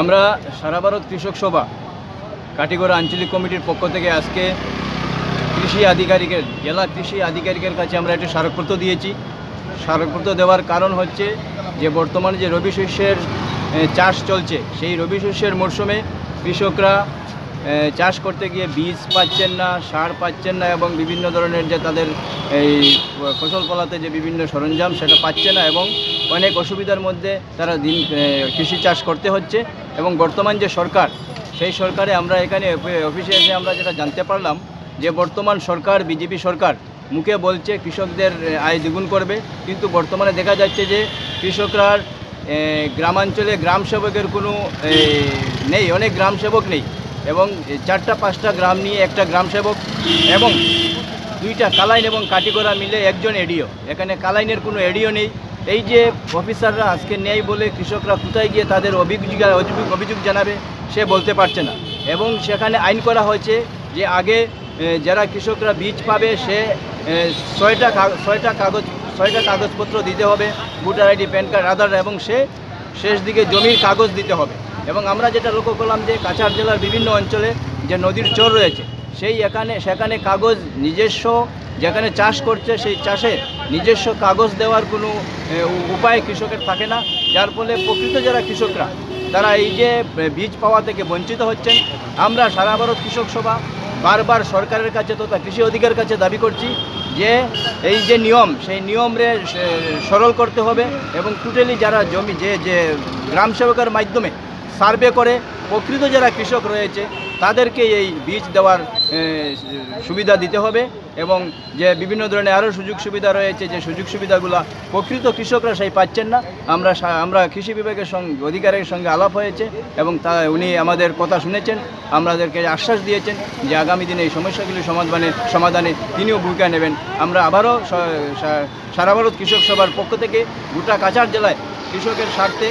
আমরা সারা ভারত কৃষক সভা, কাটিগড়া আঞ্চলিক কমিটির পক্ষ থেকে আজকে কৃষি আধিকারিকের, জেলা কৃষি আধিকারিকের কাছে আমরা একটি স্মারকপত্র দিয়েছি। স্মারকপত্র দেওয়ার কারণ হচ্ছে যে বর্তমানে যে রবি শস্যের চাষ চলছে, সেই রবি শস্যের মরশুমে কৃষকরা চাষ করতে গিয়ে বীজ পাচ্ছেন না, সার পাচ্ছেন না এবং বিভিন্ন ধরনের যে তাদের এই ফসল ফলাতে যে বিভিন্ন সরঞ্জাম সেটা পাচ্ছে না এবং অনেক অসুবিধার মধ্যে তারা দিন কৃষি চাষ করতে হচ্ছে এবং বর্তমান যে সরকার, সেই সরকারে আমরা এখানে অফি- অফিসে এসে আমরা যেটা জানতে পারলাম যে বর্তমান সরকার, বিজেপি সরকার মুখে বলছে কৃষকদের আয় দ্বিগুণ করবে। কিন্তু বর্তমানে দেখা যাচ্ছে যে কৃষকরা গ্রামাঞ্চলে গ্রাম সেবকের কোনো নেই, অনেক গ্রাম সেবক নেই। এবং চারটা, পাঁচটা গ্রাম নিয়ে একটা গ্রাম সেবক এবং দুইটা কালাইন এবং কাটিগড়া মিলে একজন এডিও। এখানে কালাইনের কোনো এডিও নেই। এই যে অফিসাররা আজকে নেই বলে কৃষকরা কোথায় গিয়ে তাদের অভিযোগ অভিযোগ জানাবে, সে বলতে পারছে না। এবং সেখানে আইন করা হয়েছে যে আগে যারা কৃষকরা বীজ পাবে, সে ছয়টা ছয়টা কাগজ ছয়টা কাগজপত্র দিতে হবে, voter ID, PAN card, Aadhaar এবং সে শেষ দিকে জমির কাগজ দিতে হবে। এবং আমরা যেটা লক্ষ্য করলাম যে কাছাড় জেলার বিভিন্ন অঞ্চলে যে নদীর চর রয়েছে, সেই এখানে, সেখানে কাগজ নিজস্ব, যেখানে চাষ করছে সেই চাষে নিজস্ব কাগজ দেওয়ার কোনো উপায় কৃষকের থাকে না। যার ফলে প্রকৃত যারা কৃষকরা, তারা এই যে বীজ পাওয়া থেকে বঞ্চিত হচ্ছেন। আমরা সারা ভারত কৃষক সভা বারবার সরকারের কাছে তথা কৃষি অধিকার কাছে দাবি করছি যে এই যে নিয়ম, সেই নিয়মরে সরল করতে হবে এবং টোটালি যারা জমি, যে যে গ্রাম সেবকের মাধ্যমে সার্ভে করে, প্রকৃত যারা কৃষক রয়েছে, তাদেরকে এই বীজ দেওয়ার সুবিধা দিতে হবে। এবং যে বিভিন্ন ধরনের আরও সুযোগ সুবিধা রয়েছে, যে সুযোগ সুবিধাগুলো প্রকৃত কৃষকরা সেই পাচ্ছেন না। আমরা আমরা কৃষি বিভাগের সঙ্গে, অধিকারের সঙ্গে আলাপ হয়েছে এবং তা উনি আমাদের কথা শুনেছেন, আমাদেরকে আশ্বাস দিয়েছেন যে আগামী দিনে এই সমস্যাগুলি সমাধানে সমাধানে তিনিও ভূমিকা নেবেন। আমরা আবারও সারা ভারত কৃষক সভার পক্ষ থেকে গোটা কাছাড় জেলায় কৃষকের স্বার্থে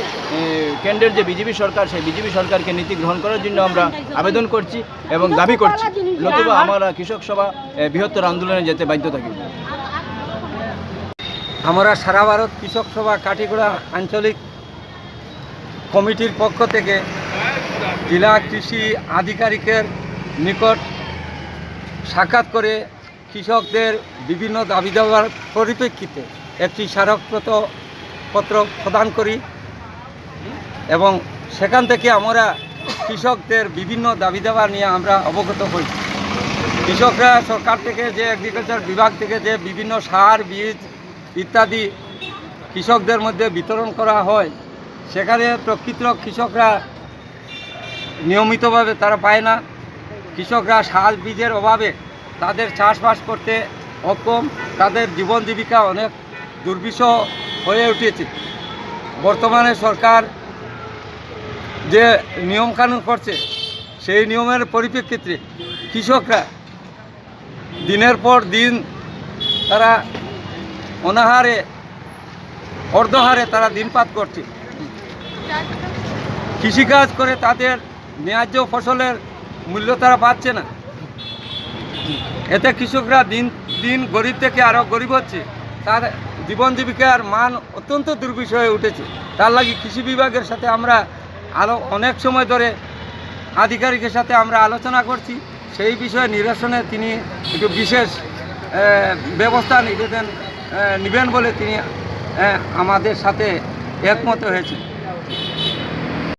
কেন্দ্রের যে বিজেপি সরকার, সেই বিজেপি সরকারকে নীতি গ্রহণ করার জন্য আমরা আবেদন করছি এবং দাবি করছি, নতুবা আমরা কৃষক সভা বৃহত্তর আন্দোলনে যেতে বাধ্য থাকি। আমরা সারা ভারত কৃষক সভা কাটিগড়া আঞ্চলিক কমিটির পক্ষ থেকে জেলা কৃষি আধিকারিকের নিকট সাক্ষাৎ করে কৃষকদের বিভিন্ন দাবি দেওয়ার পরিপ্রেক্ষিতে একটি স্মারকপত্র পত্র প্রদান করি। এবং সেখান থেকে আমরা কৃষকদের বিভিন্ন দাবি দেওয়া নিয়ে আমরা অবগত হই। কৃষকরা সরকার থেকে যে এগ্রিকালচার বিভাগ থেকে যে বিভিন্ন সার, বীজ ইত্যাদি কৃষকদের মধ্যে বিতরণ করা হয়, সেখানে প্রকৃত কৃষকরা নিয়মিতভাবে তারা পায় না। কৃষকরা সার, বীজের অভাবে তাদের চাষবাস করতে অক্ষম, তাদের জীবন জীবিকা অনেক দুর্বিষহ। হয়ে উঠেছে। বর্তমানে সরকার যে নিয়মকানুন করছে, সেই নিয়মের পরিপ্রেক্ষিতে কৃষকরা দিনের পর দিন তারা অনাহারে, অর্ধহারে তারা দিনপাত করছে। কৃষিকাজ করে তাদের ন্যায্য ফসলের মূল্য তারা পাচ্ছে না। এতে কৃষকরা দিন দিন গরিব থেকে আরও গরিব হচ্ছে। তার জীবন জীবিকার মান অত্যন্ত দুর্বিষ হয়ে উঠেছে। তার লাগে কৃষি বিভাগের সাথে আমরা আরও অনেক সময় ধরে আধিকারিকের সাথে আমরা আলোচনা করছি। সেই বিষয়ে নিরসনে তিনি একটু বিশেষ ব্যবস্থা নিবেদন নিবেন নেবেন বলে তিনি আমাদের সাথে একমত হয়েছে